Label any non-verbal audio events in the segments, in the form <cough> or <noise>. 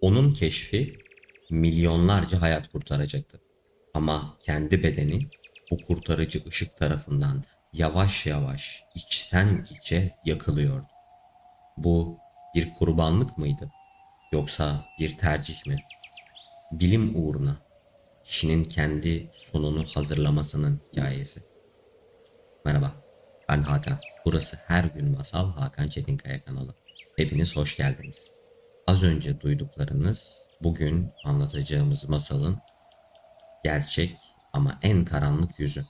Onun keşfi milyonlarca hayat kurtaracaktı. Ama kendi bedeni bu kurtarıcı ışık tarafından yavaş yavaş içten içe yakılıyordu. Bu bir kurbanlık mıydı? Yoksa bir tercih mi? Bilim uğruna kişinin kendi sonunu hazırlamasının hikayesi. Merhaba, ben Hakan. Burası her gün masal Hakan Çetinkaya kanalı. Hepiniz hoş geldiniz. Az önce duyduklarınız bugün anlatacağımız masalın gerçek ama en karanlık yüzü.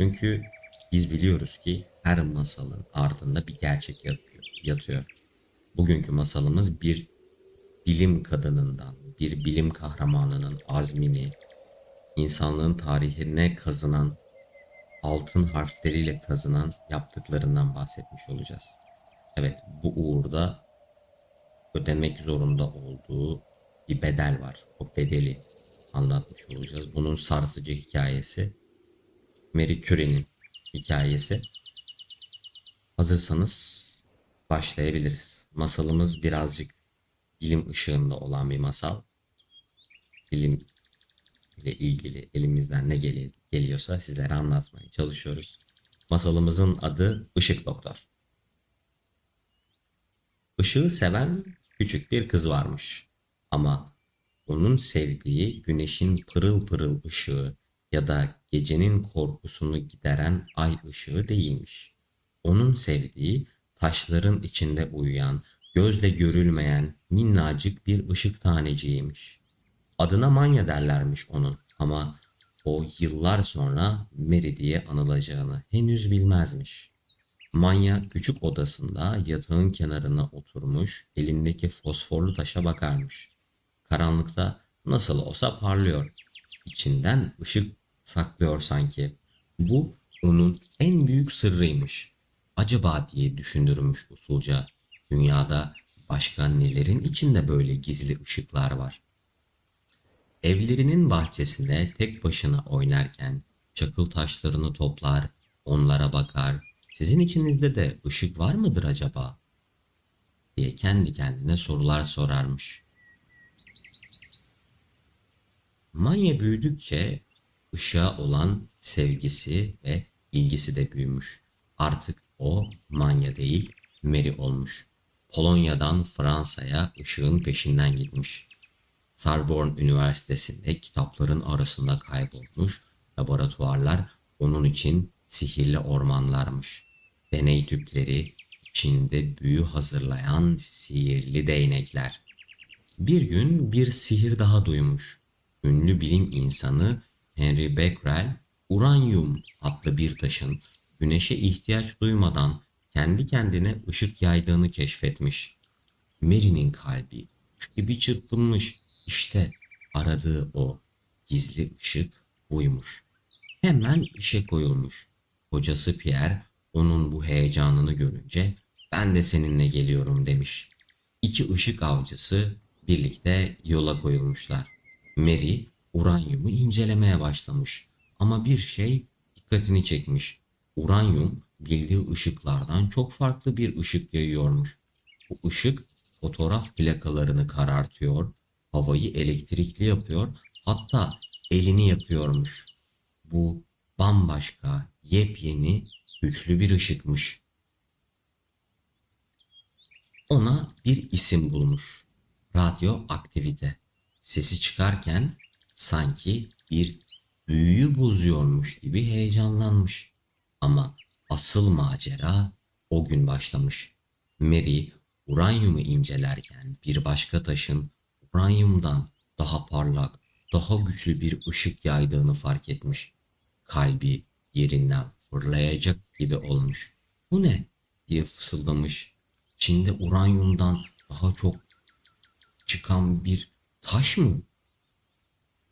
Çünkü biz biliyoruz ki her masalın ardında bir gerçek yatıyor. Bugünkü masalımız bir bilim kadınından, bir bilim kahramanının azmini, insanlığın tarihine kazınan, altın harfleriyle kazınan yaptıklarından bahsetmiş olacağız. Evet, bu uğurda ödemek zorunda olduğu bir bedel var. O bedeli anlatmış olacağız. Bunun sarsıcı hikayesi Mary Curie'nin hikayesi. Hazırsanız başlayabiliriz. Masalımız birazcık bilim ışığında olan bir masal. Bilim ile ilgili elimizden ne gel- geliyorsa sizlere anlatmaya çalışıyoruz. Masalımızın adı Işık Doktor. Işığı seven küçük bir kız varmış. Ama onun sevdiği güneşin pırıl pırıl ışığı ya da gecenin korkusunu gideren ay ışığı değilmiş. Onun sevdiği taşların içinde uyuyan, gözle görülmeyen minnacık bir ışık taneciğiymiş. Adına Manya derlermiş onun ama o yıllar sonra Mary diye anılacağını henüz bilmezmiş. Manya küçük odasında yatağın kenarına oturmuş, elindeki fosforlu taşa bakarmış. Karanlıkta nasıl olsa parlıyor. İçinden ışık saklıyor sanki. Bu onun en büyük sırrıymış. Acaba diye düşünürmüş usulca. Dünyada başka nelerin içinde böyle gizli ışıklar var? Evlerinin bahçesinde tek başına oynarken çakıl taşlarını toplar, onlara bakar. Sizin içinizde de ışık var mıdır acaba? diye kendi kendine sorular sorarmış. Manya büyüdükçe ışığa olan sevgisi ve ilgisi de büyümüş. Artık o Manya değil, Mary olmuş. Polonya'dan Fransa'ya ışığın peşinden gitmiş. Sorbonne Üniversitesi'nde kitapların arasında kaybolmuş, laboratuvarlar onun için sihirli ormanlarmış. Deney tüpleri, içinde büyü hazırlayan sihirli değnekler. Bir gün bir sihir daha duymuş. Ünlü bilim insanı Henry Becquerel, uranyum adlı bir taşın güneşe ihtiyaç duymadan kendi kendine ışık yaydığını keşfetmiş. Mary'nin kalbi kuş gibi çırpınmış. İşte aradığı o gizli ışık buymuş. Hemen işe koyulmuş. Kocası Pierre onun bu heyecanını görünce ben de seninle geliyorum demiş. İki ışık avcısı birlikte yola koyulmuşlar. Mary uranyumu incelemeye başlamış ama bir şey dikkatini çekmiş. Uranyum bildiği ışıklardan çok farklı bir ışık yayıyormuş. Bu ışık fotoğraf plakalarını karartıyor, havayı elektrikli yapıyor, hatta elini yakıyormuş. Bu bambaşka, yepyeni, güçlü bir ışıkmış. Ona bir isim bulmuş. Radyoaktivite. Sesi çıkarken sanki bir büyüyü bozuyormuş gibi heyecanlanmış. Ama asıl macera o gün başlamış. Mary uranyumu incelerken bir başka taşın uranyumdan daha parlak, daha güçlü bir ışık yaydığını fark etmiş. Kalbi yerinden fırlayacak gibi olmuş. Bu ne? diye fısıldamış. İçinde uranyumdan daha çok çıkan bir taş mı?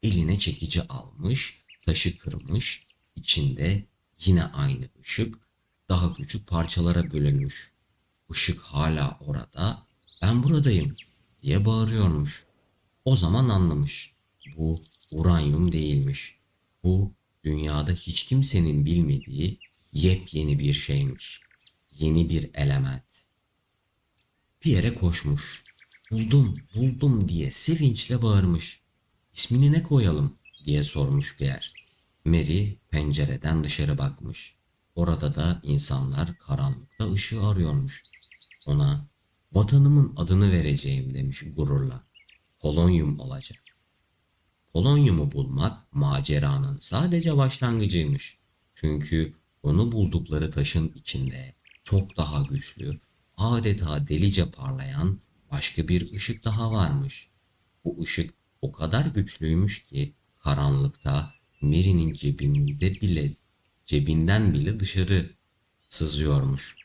Eline çekici almış, taşı kırmış, içinde yine aynı ışık daha küçük parçalara bölünmüş. Işık hala orada, ben buradayım diye bağırıyormuş. O zaman anlamış. Bu uranyum değilmiş. Bu dünyada hiç kimsenin bilmediği yepyeni bir şeymiş. Yeni bir element. Pierre'e koşmuş. Buldum, buldum diye sevinçle bağırmış. İsmini ne koyalım diye sormuş Pierre. Mary pencereden dışarı bakmış. Orada da insanlar karanlıkta ışığı arıyormuş. Ona vatanımın adını vereceğim demiş gururla. Polonyum olacak. Polonyumu bulmak maceranın sadece başlangıcıymış. Çünkü onu buldukları taşın içinde çok daha güçlü, adeta delice parlayan başka bir ışık daha varmış. Bu ışık o kadar güçlüymüş ki karanlıkta Mary'nin cebinde bile cebinden bile dışarı sızıyormuş.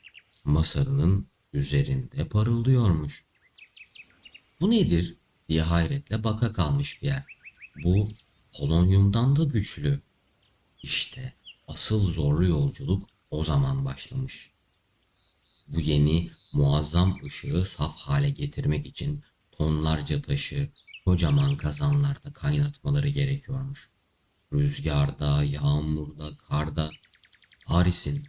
Masanın üzerinde parıldıyormuş. Bu nedir diye hayretle baka kalmış bir yer. Bu polonyumdan da güçlü. İşte asıl zorlu yolculuk o zaman başlamış. Bu yeni muazzam ışığı saf hale getirmek için tonlarca taşı kocaman kazanlarda kaynatmaları gerekiyormuş. Rüzgarda, yağmurda, karda, Paris'in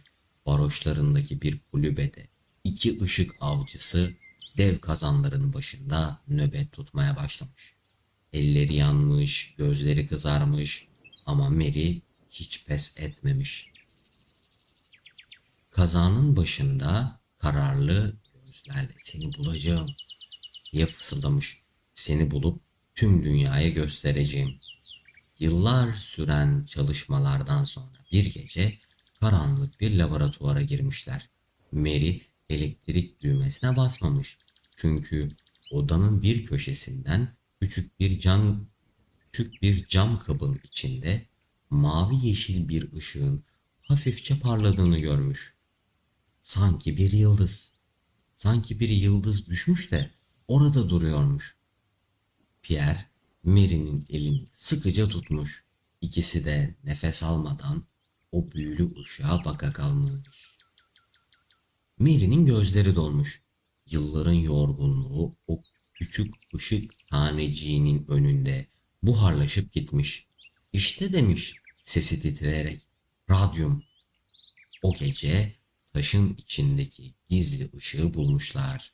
varoşlarındaki bir kulübede iki ışık avcısı dev kazanların başında nöbet tutmaya başlamış. Elleri yanmış, gözleri kızarmış ama Mary hiç pes etmemiş. Kazanın başında kararlı gözlerle seni bulacağım diye fısıldamış. Seni bulup tüm dünyaya göstereceğim. Yıllar süren çalışmalardan sonra bir gece karanlık bir laboratuvara girmişler. Mary elektrik düğmesine basmamış. Çünkü odanın bir köşesinden küçük bir cam küçük bir cam kabın içinde mavi yeşil bir ışığın hafifçe parladığını görmüş. Sanki bir yıldız. Sanki bir yıldız düşmüş de orada duruyormuş. Pierre, Mary'nin elini sıkıca tutmuş. İkisi de nefes almadan o büyülü ışığa baka kalmış. Mary'nin gözleri dolmuş. Yılların yorgunluğu o küçük ışık taneciğinin önünde buharlaşıp gitmiş. İşte demiş sesi titreyerek. Radyum. O gece taşın içindeki gizli ışığı bulmuşlar.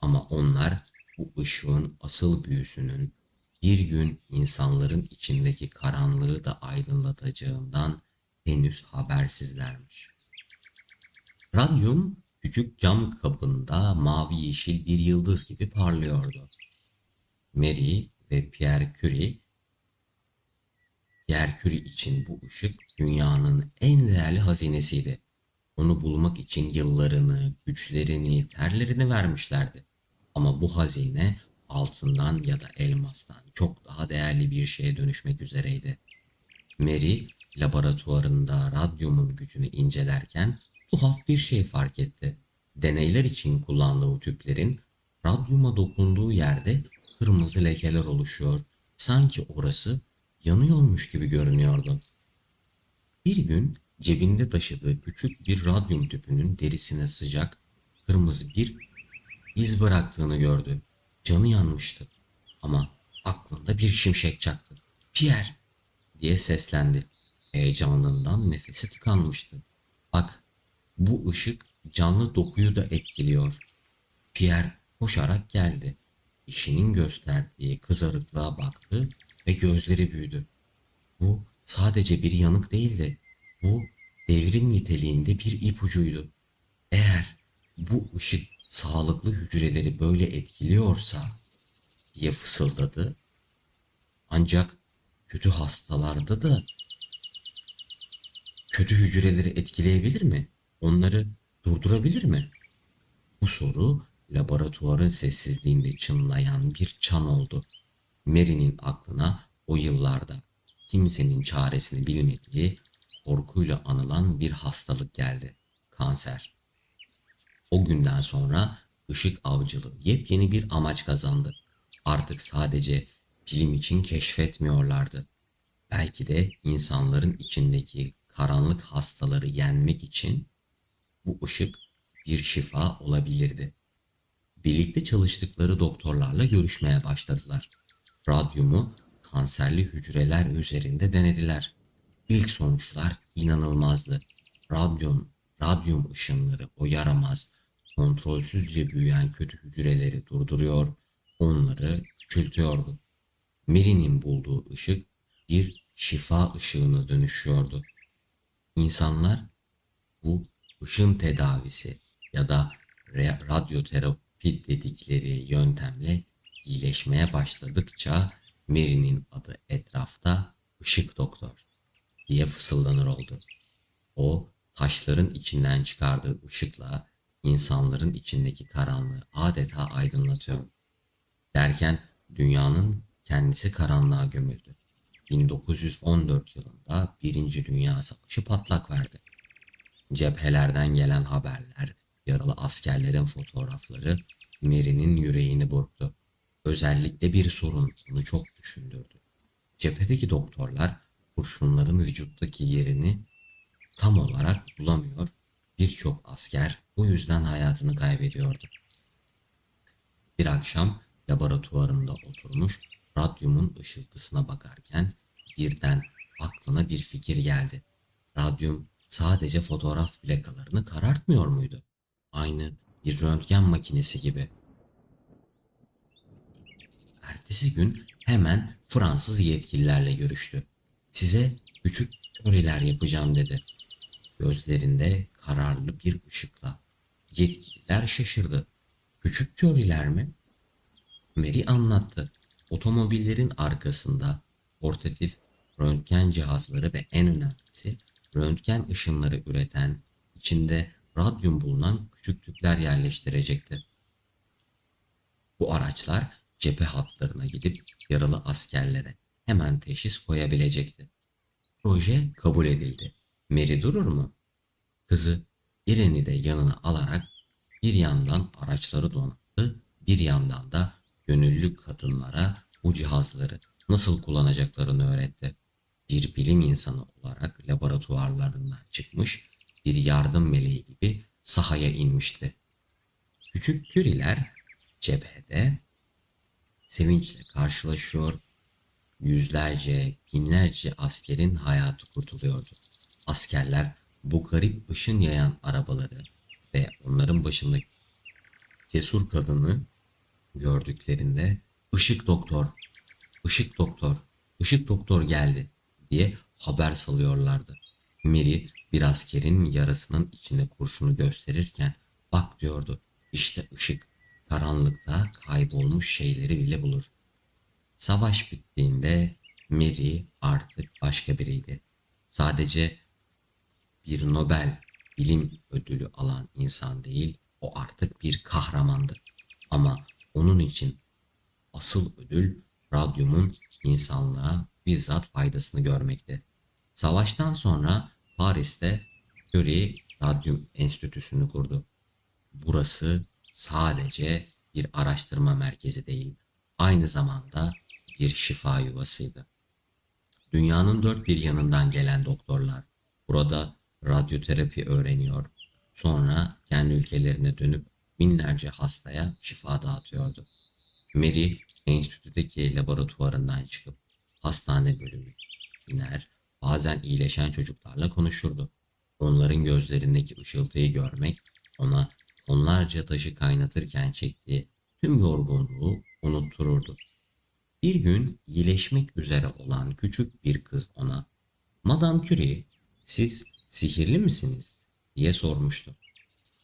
Ama onlar bu ışığın asıl büyüsünün bir gün insanların içindeki karanlığı da aydınlatacağından henüz habersizlermiş. Radyum küçük cam kabında mavi yeşil bir yıldız gibi parlıyordu. Mary ve Pierre Curie Pierre Curie için bu ışık dünyanın en değerli hazinesiydi. Onu bulmak için yıllarını, güçlerini, terlerini vermişlerdi. Ama bu hazine altından ya da elmastan çok daha değerli bir şeye dönüşmek üzereydi. Mary laboratuvarında radyumun gücünü incelerken tuhaf bir şey fark etti. Deneyler için kullandığı tüplerin radyuma dokunduğu yerde kırmızı lekeler oluşuyor. Sanki orası yanıyormuş gibi görünüyordu. Bir gün cebinde taşıdığı küçük bir radyum tüpünün derisine sıcak, kırmızı bir iz bıraktığını gördü. Canı yanmıştı ama aklında bir şimşek çaktı. Pierre diye seslendi. Heyecanından nefesi tıkanmıştı. Bak bu ışık canlı dokuyu da etkiliyor. Pierre koşarak geldi. İşinin gösterdiği kızarıklığa baktı ve gözleri büyüdü. Bu sadece bir yanık değildi. Bu devrim niteliğinde bir ipucuydu. Eğer bu ışık sağlıklı hücreleri böyle etkiliyorsa diye fısıldadı. Ancak kötü hastalarda da kötü hücreleri etkileyebilir mi? Onları durdurabilir mi? Bu soru laboratuvarın sessizliğinde çınlayan bir çan oldu. Mary'nin aklına o yıllarda kimsenin çaresini bilmediği korkuyla anılan bir hastalık geldi. Kanser. O günden sonra ışık avcılığı yepyeni bir amaç kazandı. Artık sadece bilim için keşfetmiyorlardı. Belki de insanların içindeki karanlık hastaları yenmek için bu ışık bir şifa olabilirdi. Birlikte çalıştıkları doktorlarla görüşmeye başladılar. Radyumu kanserli hücreler üzerinde denediler. İlk sonuçlar inanılmazdı. Radyum, radyum ışınları o yaramaz, kontrolsüzce büyüyen kötü hücreleri durduruyor, onları küçültüyordu. Mary'nin bulduğu ışık bir şifa ışığına dönüşüyordu. İnsanlar bu ışın tedavisi ya da radyoterapi dedikleri yöntemle iyileşmeye başladıkça Mary'nin adı etrafta ışık doktor diye fısıldanır oldu. O taşların içinden çıkardığı ışıkla insanların içindeki karanlığı adeta aydınlatıyor. Derken dünyanın kendisi karanlığa gömüldü. 1914 yılında Birinci Dünya Savaşı patlak verdi. Cephelerden gelen haberler, yaralı askerlerin fotoğrafları Mary'nin yüreğini burktu. Özellikle bir sorun onu çok düşündürdü. Cephedeki doktorlar kurşunların vücuttaki yerini tam olarak bulamıyor. Birçok asker bu yüzden hayatını kaybediyordu. Bir akşam laboratuvarında oturmuş radyumun ışıltısına bakarken birden aklına bir fikir geldi. Radyum sadece fotoğraf plakalarını karartmıyor muydu? Aynı bir röntgen makinesi gibi. Ertesi gün hemen Fransız yetkililerle görüştü. Size küçük töreler yapacağım dedi. Gözlerinde kararlı bir ışıkla. Yetkililer şaşırdı. Küçük teoriler mi? Mary anlattı. Otomobillerin arkasında portatif röntgen cihazları ve en önemlisi röntgen ışınları üreten, içinde radyum bulunan küçük tüpler yerleştirecekti. Bu araçlar cephe hatlarına gidip yaralı askerlere hemen teşhis koyabilecekti. Proje kabul edildi. Mary durur mu? Kızı Irene'i de yanına alarak bir yandan araçları donattı, bir yandan da gönüllü kadınlara bu cihazları nasıl kullanacaklarını öğretti. Bir bilim insanı olarak laboratuvarlarından çıkmış bir yardım meleği gibi sahaya inmişti. Küçük Curie'ler cephede sevinçle karşılaşıyor, yüzlerce, binlerce askerin hayatı kurtuluyordu. Askerler bu garip ışın yayan arabaları ve onların başındaki cesur kadını gördüklerinde ışık doktor, ışık doktor, ışık doktor geldi diye haber salıyorlardı. Mary bir askerin yarasının içinde kurşunu gösterirken bak diyordu işte ışık karanlıkta kaybolmuş şeyleri bile bulur. Savaş bittiğinde Mary artık başka biriydi. Sadece bir Nobel bilim ödülü alan insan değil, o artık bir kahramandı. Ama onun için asıl ödül radyumun insanlığa bizzat faydasını görmekti. Savaştan sonra Paris'te Curie Radyum Enstitüsü'nü kurdu. Burası sadece bir araştırma merkezi değil, aynı zamanda bir şifa yuvasıydı. Dünyanın dört bir yanından gelen doktorlar burada radyoterapi öğreniyor. Sonra kendi ülkelerine dönüp binlerce hastaya şifa dağıtıyordu. Mary enstitüdeki laboratuvarından çıkıp hastane bölümü iner, bazen iyileşen çocuklarla konuşurdu. Onların gözlerindeki ışıltıyı görmek ona onlarca taşı kaynatırken çektiği tüm yorgunluğu unuttururdu. Bir gün iyileşmek üzere olan küçük bir kız ona Madame Curie siz sihirli misiniz diye sormuştu.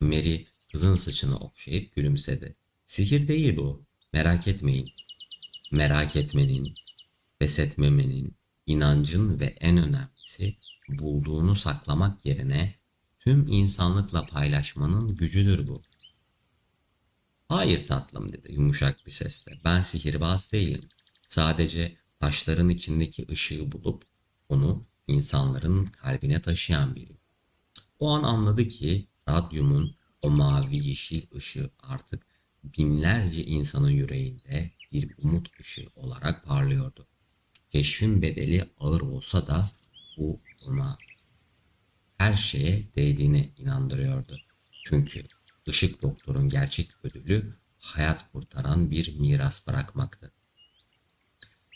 Mary kızın saçını okşayıp gülümsedi. Sihir değil bu merak etmeyin. Merak etmenin, pes etmemenin, inancın ve en önemlisi bulduğunu saklamak yerine tüm insanlıkla paylaşmanın gücüdür bu. Hayır tatlım dedi yumuşak bir sesle. Ben sihirbaz değilim. Sadece taşların içindeki ışığı bulup onu insanların kalbine taşıyan biriyim. O an anladı ki radyumun o mavi yeşil ışığı artık binlerce insanın yüreğinde bir umut ışığı olarak parlıyordu. Keşfin bedeli ağır olsa da bu ona her şeye değdiğine inandırıyordu. Çünkü ışık doktorun gerçek ödülü hayat kurtaran bir miras bırakmaktı.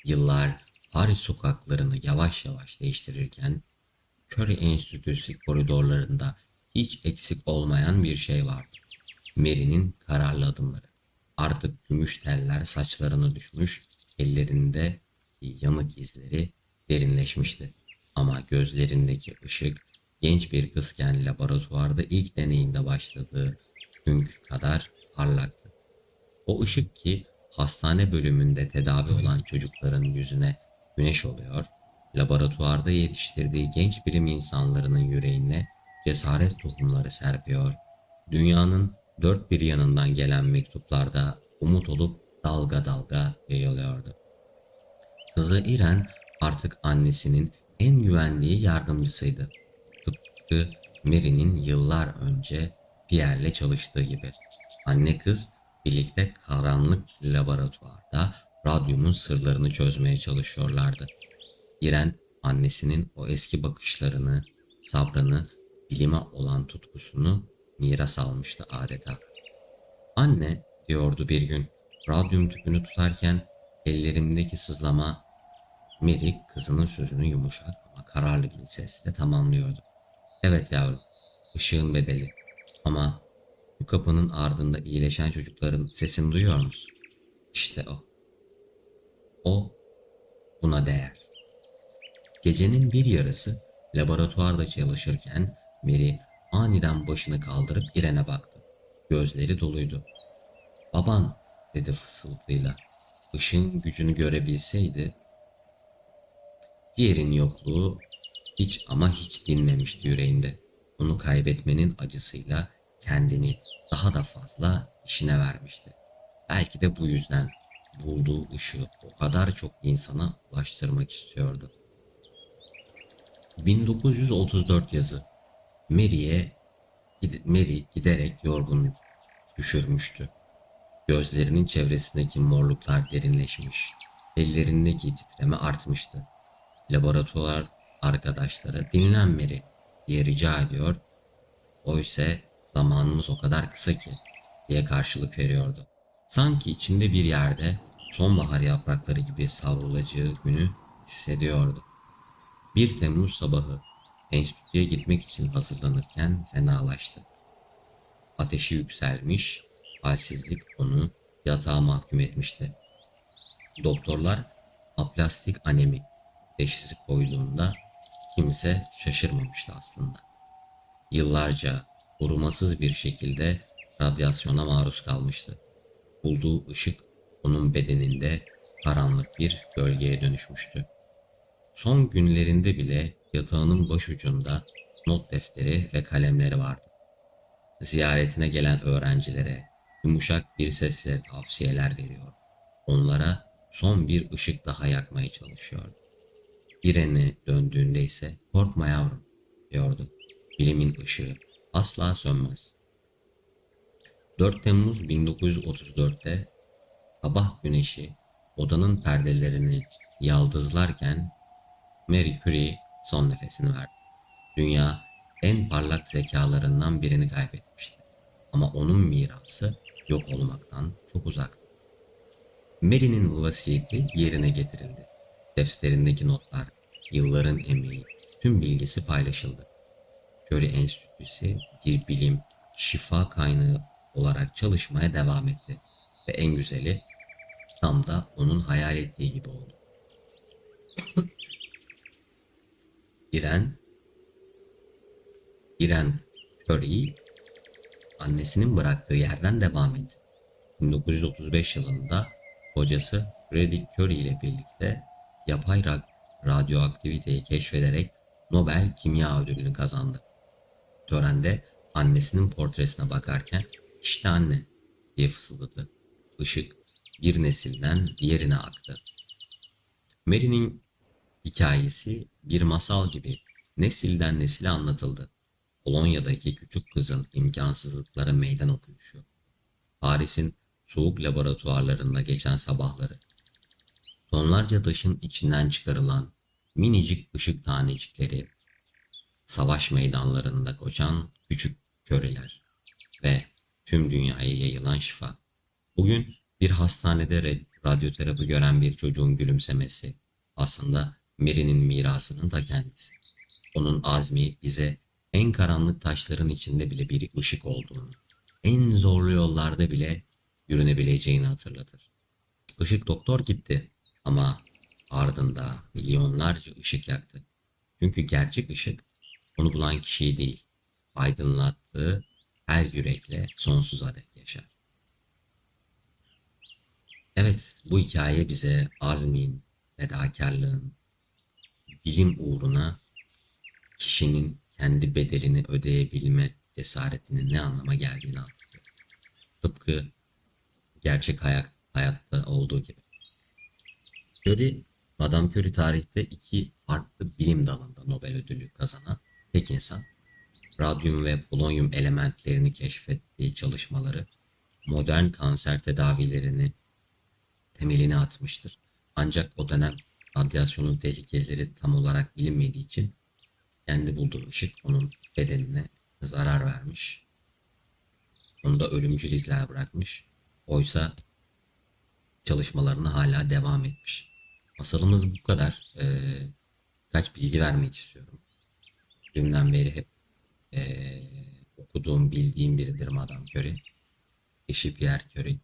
Yıllar Paris sokaklarını yavaş yavaş değiştirirken Curie Enstitüsü koridorlarında hiç eksik olmayan bir şey vardı. Mary'nin kararlı adımları. Artık gümüş teller saçlarına düşmüş, ellerinde yanık izleri derinleşmişti. Ama gözlerindeki ışık genç bir kızken laboratuvarda ilk deneyinde başladığı günkü kadar parlaktı. O ışık ki hastane bölümünde tedavi olan çocukların yüzüne güneş oluyor, laboratuvarda yetiştirdiği genç bilim insanlarının yüreğine cesaret tohumları serpiyor. Dünyanın dört bir yanından gelen mektuplarda umut olup dalga dalga yayılıyordu. Kızı İren artık annesinin en güvendiği yardımcısıydı. Tıpkı Mary'nin yıllar önce Pierre'le çalıştığı gibi. Anne kız birlikte karanlık laboratuvarda radyumun sırlarını çözmeye çalışıyorlardı. İren annesinin o eski bakışlarını, sabrını, bilime olan tutkusunu miras almıştı adeta. Anne diyordu bir gün radyum tüpünü tutarken ellerimdeki sızlama Mary kızının sözünü yumuşak ama kararlı bir sesle tamamlıyordu. Evet yavrum, ışığın bedeli. Ama bu kapının ardında iyileşen çocukların sesini duyuyor musun? İşte o. O buna değer. Gecenin bir yarısı laboratuvarda çalışırken Mary aniden başını kaldırıp İren'e baktı. Gözleri doluydu. Baban dedi fısıltıyla. Işın gücünü görebilseydi. Pierre'in yokluğu hiç ama hiç dinmemişti yüreğinde. Onu kaybetmenin acısıyla kendini daha da fazla işine vermişti. Belki de bu yüzden bulduğu ışığı o kadar çok insana ulaştırmak istiyordu. 1934 yazı Mary'e Mary giderek yorgun düşürmüştü. Gözlerinin çevresindeki morluklar derinleşmiş. Ellerindeki titreme artmıştı. Laboratuvar arkadaşları dinlen Mary diye rica ediyor. Oysa zamanımız o kadar kısa ki diye karşılık veriyordu. Sanki içinde bir yerde sonbahar yaprakları gibi savrulacağı günü hissediyordu. 1 Temmuz sabahı enstitüye gitmek için hazırlanırken fenalaştı. Ateşi yükselmiş, halsizlik onu yatağa mahkum etmişti. Doktorlar aplastik anemi teşhisi koyduğunda kimse şaşırmamıştı aslında. Yıllarca korumasız bir şekilde radyasyona maruz kalmıştı. Bulduğu ışık onun bedeninde karanlık bir gölgeye dönüşmüştü. Son günlerinde bile yatağının başucunda not defteri ve kalemleri vardı. Ziyaretine gelen öğrencilere yumuşak bir sesle tavsiyeler veriyor. Onlara son bir ışık daha yakmaya çalışıyordu. Birine döndüğünde ise korkma yavrum diyordu. Bilimin ışığı asla sönmez. 4 Temmuz 1934'te sabah güneşi odanın perdelerini yaldızlarken Marie Curie son nefesini verdi. Dünya en parlak zekalarından birini kaybetmişti. Ama onun mirası yok olmaktan çok uzaktı. Mary'nin vasiyeti yerine getirildi. Defterindeki notlar, yılların emeği, tüm bilgisi paylaşıldı. Curie Enstitüsü bir bilim, şifa kaynağı olarak çalışmaya devam etti. Ve en güzeli tam da onun hayal ettiği gibi oldu. <laughs> İren İren Curry annesinin bıraktığı yerden devam etti. 1935 yılında hocası Freddie Curie ile birlikte yapay radyoaktiviteyi keşfederek Nobel Kimya Ödülünü kazandı. Törende annesinin portresine bakarken işte anne diye fısıldadı. Işık bir nesilden diğerine aktı. Mary'nin hikayesi bir masal gibi nesilden nesile anlatıldı. Polonya'daki küçük kızın imkansızlıklara meydan okuyuşu. Paris'in soğuk laboratuvarlarında geçen sabahları. Tonlarca taşın içinden çıkarılan minicik ışık tanecikleri, savaş meydanlarında koşan küçük köreler ve tüm dünyaya yayılan şifa. Bugün bir hastanede radyoterapi gören bir çocuğun gülümsemesi aslında Mary'nin mirasının ta kendisi. Onun azmi bize en karanlık taşların içinde bile bir ışık olduğunu, en zorlu yollarda bile yürünebileceğini hatırlatır. Işık doktor gitti ama ardında milyonlarca ışık yaktı. Çünkü gerçek ışık onu bulan kişiyi değil, aydınlattığı her yürekle sonsuza dek yaşar. Evet, bu hikaye bize azmin, fedakarlığın, bilim uğruna kişinin kendi bedelini ödeyebilme cesaretinin ne anlama geldiğini anlatıyor. Tıpkı gerçek hayat, hayatta olduğu gibi. Curie, Madame Curie tarihte iki farklı bilim dalında Nobel ödülü kazanan tek insan. Radyum ve polonyum elementlerini keşfettiği çalışmaları modern kanser tedavilerini temelini atmıştır. Ancak o dönem radyasyonun tehlikeleri tam olarak bilinmediği için kendi bulduğu ışık onun bedenine zarar vermiş. Onu da ölümcül izler bırakmış. Oysa çalışmalarına hala devam etmiş. Masalımız bu kadar. Ee, kaç bilgi vermek istiyorum. Dünden beri hep ee, okuduğum, bildiğim biridir Madame Curie. Eşi Pierre Curie.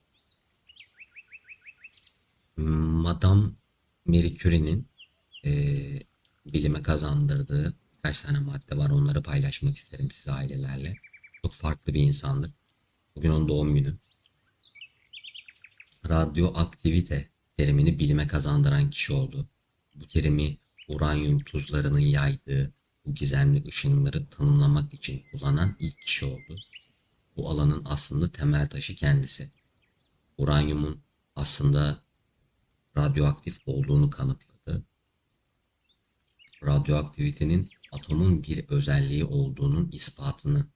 Madame Marie Curie'nin ee, bilime kazandırdığı birkaç tane madde var. Onları paylaşmak isterim size ailelerle. Çok farklı bir insandır. Bugün onun doğum günü. Radyoaktivite terimini bilime kazandıran kişi oldu. Bu terimi uranyum tuzlarının yaydığı bu gizemli ışınları tanımlamak için kullanan ilk kişi oldu. Bu alanın aslında temel taşı kendisi. Uranyumun aslında radyoaktif olduğunu kanıtladı. Radyoaktivitenin atomun bir özelliği olduğunun ispatını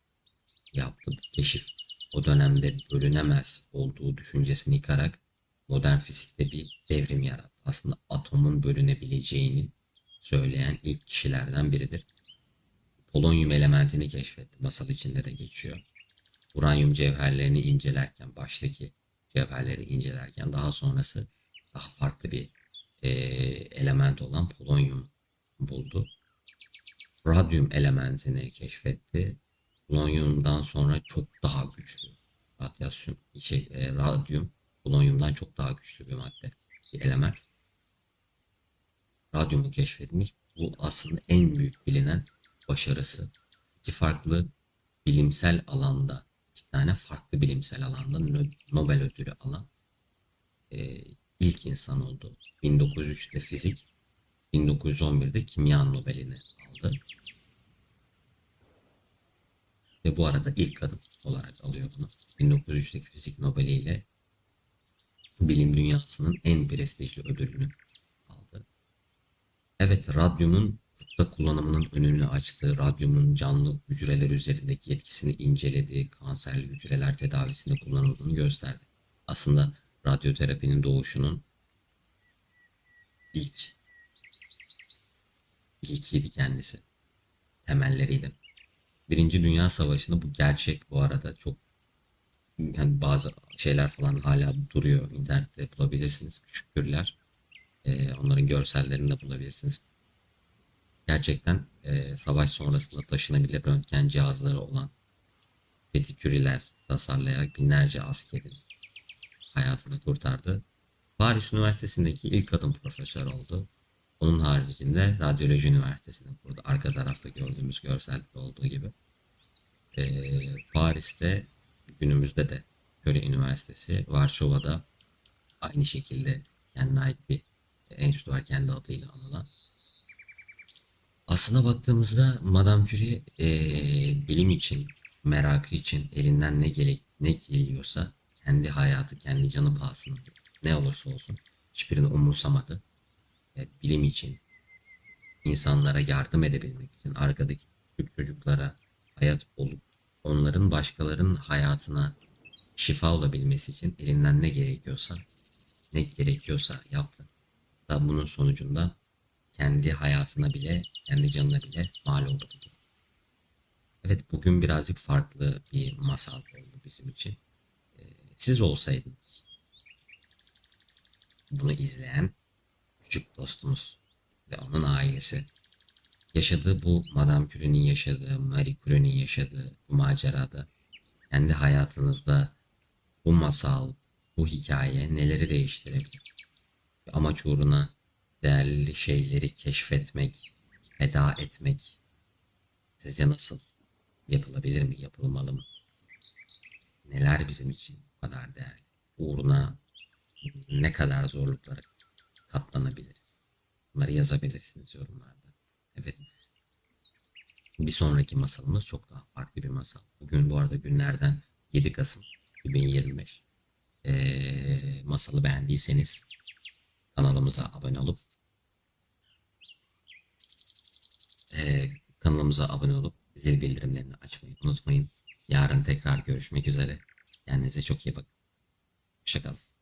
yaptı bu keşif. O dönemde bölünemez olduğu düşüncesini yıkarak modern fizikte bir devrim yarattı. Aslında atomun bölünebileceğini söyleyen ilk kişilerden biridir. Polonyum elementini keşfetti. Masal içinde de geçiyor. Uranyum cevherlerini incelerken, baştaki cevherleri incelerken daha sonrası daha farklı bir e, element olan polonyum buldu. Radyum elementini keşfetti. Polonyumdan sonra çok daha güçlü radyasyon, şey, e, radyum polonyumdan çok daha güçlü bir madde, bir element. Radyumu keşfetmiş. Bu aslında en büyük bilinen başarısı. İki farklı bilimsel alanda, iki tane farklı bilimsel alanda Nobel ödülü alan e, ilk insan oldu. 1903'te fizik, 1911'de kimya Nobel'ini aldı. Ve bu arada ilk kadın olarak alıyor bunu. 1903'teki fizik Nobel'i ile bilim dünyasının en prestijli ödülünü aldı. Evet, radyumun tıpta kullanımının önünü açtı. Radyumun canlı hücreler üzerindeki etkisini inceledi. Kanserli hücreler tedavisinde kullanıldığını gösterdi. Aslında radyoterapinin doğuşunun ilk ilkiydi kendisi. Temelleriydi. Birinci Dünya Savaşı'nda bu gerçek bu arada çok yani bazı şeyler falan hala duruyor. internette bulabilirsiniz. Küçük türler. Ee, onların görsellerini de bulabilirsiniz. Gerçekten e, savaş sonrasında taşınabilir röntgen cihazları olan petiküriler tasarlayarak binlerce askerin hayatını kurtardı. Paris Üniversitesi'ndeki ilk kadın profesör oldu. Onun haricinde Radyoloji Üniversitesi'ni kurdu. Arka tarafta gördüğümüz görselde olduğu gibi. Ee, Paris'te günümüzde de Köre Üniversitesi, Varşova'da aynı şekilde kendine ait bir enstitü var kendi adıyla anılan. Aslına baktığımızda Madame Curie e, bilim için, merakı için elinden ne gerek ne geliyorsa kendi hayatı, kendi canı pahasına ne olursa olsun hiçbirini umursamadı. E, bilim için, insanlara yardım edebilmek için, arkadaki küçük çocuklara hayat olup onların başkalarının hayatına şifa olabilmesi için elinden ne gerekiyorsa ne gerekiyorsa yaptı. Da bunun sonucunda kendi hayatına bile, kendi canına bile mal oldu. Evet bugün birazcık farklı bir masal oldu bizim için. Ee, siz olsaydınız bunu izleyen küçük dostumuz ve onun ailesi yaşadığı bu Madame Curie'nin yaşadığı, Marie Curie'nin yaşadığı bu macerada kendi hayatınızda bu masal, bu hikaye neleri değiştirebilir? Amaç uğruna değerli şeyleri keşfetmek, feda etmek sizce nasıl yapılabilir mi, yapılmalı mı? Neler bizim için bu kadar değerli? Uğruna ne kadar zorluklara katlanabiliriz? Bunları yazabilirsiniz yorumlarda. Evet. Bir sonraki masalımız çok daha farklı bir masal. Bugün bu arada günlerden 7 Kasım 2025. Ee, masalı beğendiyseniz kanalımıza abone olup ee, kanalımıza abone olup zil bildirimlerini açmayı unutmayın. Yarın tekrar görüşmek üzere. Kendinize çok iyi bakın. Hoşçakalın.